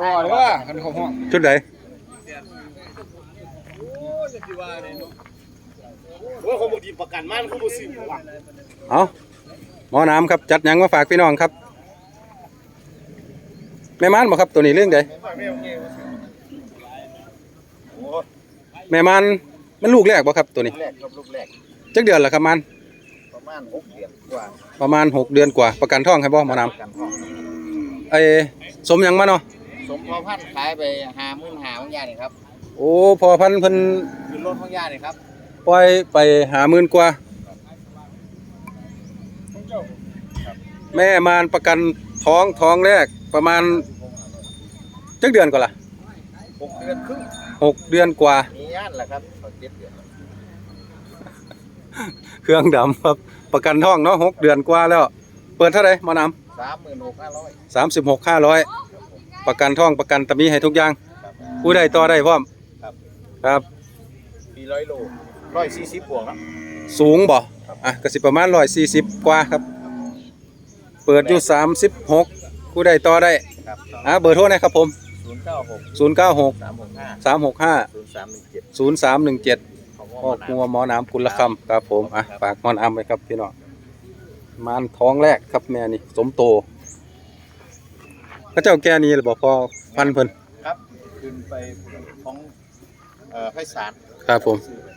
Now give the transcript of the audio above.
ต่อเลยว่ากันเขาห้องชุดไหนว่าเขาบอกดีประกันมันเขาบอกซื้อว่ะเอาหมอน้ำครับจัดหยังมาฝากพี่น้องครับแม่ม่านบ่ครับตัวนี้เรื่องใดแม่ม่านมันลูกแรกบ่ครับตัวนี้แรกครับลูกแรกจักเดือนละครับมันประมาณหกเดือนกว่าประมาณหกเดือนกว่าประกันท้องให้บ่หมอน้ประกันห้องำ ไอ้สมหยังมาเนาะสมพอพันธุ์ขายไปหาหมื่นหาบางอย่างนี่ครับโอ้พอพันธุ์เพิ่นคือรถบางอย่างนี่ครับปล่อยไปหาหมื่นกว่า แม่มานประกันท้องท้องแรกประมาณจักเดือนก่อนล่ะหกเดือนครึ่งหกเดือนกว่า มีย่านแหละครับเขาเจ็ดเดือน เครื่องดำครับประกันท้องเนาะหกเดือนกว่าแล้ว เปิดเท่าไหร่หมอน สามหมื่นหกห้าร้อยำสามสิบหกห้าร้อยประกันท้องประกันตะมีให้ทุกอย่างครับผู้ใดต่อได้พร้อมครับครับ ปีร้อยโลร้อยสี่สิบบวกครับ สูงบ่อะกสิประมาณร้อยสี่สิบกว่าครับ เปิดอยู่สามสิบหกผู้ใดต่อได้ครับอะเบอร์โทรนะครับผมศูนย์เก้าหกศูนย์เก้าหกสามหกห้าสามหกห้าศูนย์สามหนึ่งเจ็ดศูนย์สามหนึ่งเจ็ดของพ่อครัวหมอน้ำกุลคำครับผมอะฝากหมอน้ำไว้ครับพี่น้อง มานท้องแรกครับแม่นี่สมโตพระเจ้าแก่นี่หรือบอกพอพันเพิ่นครับ ขึ้นไปของเอ่อไพศาลครับผมซื้อไป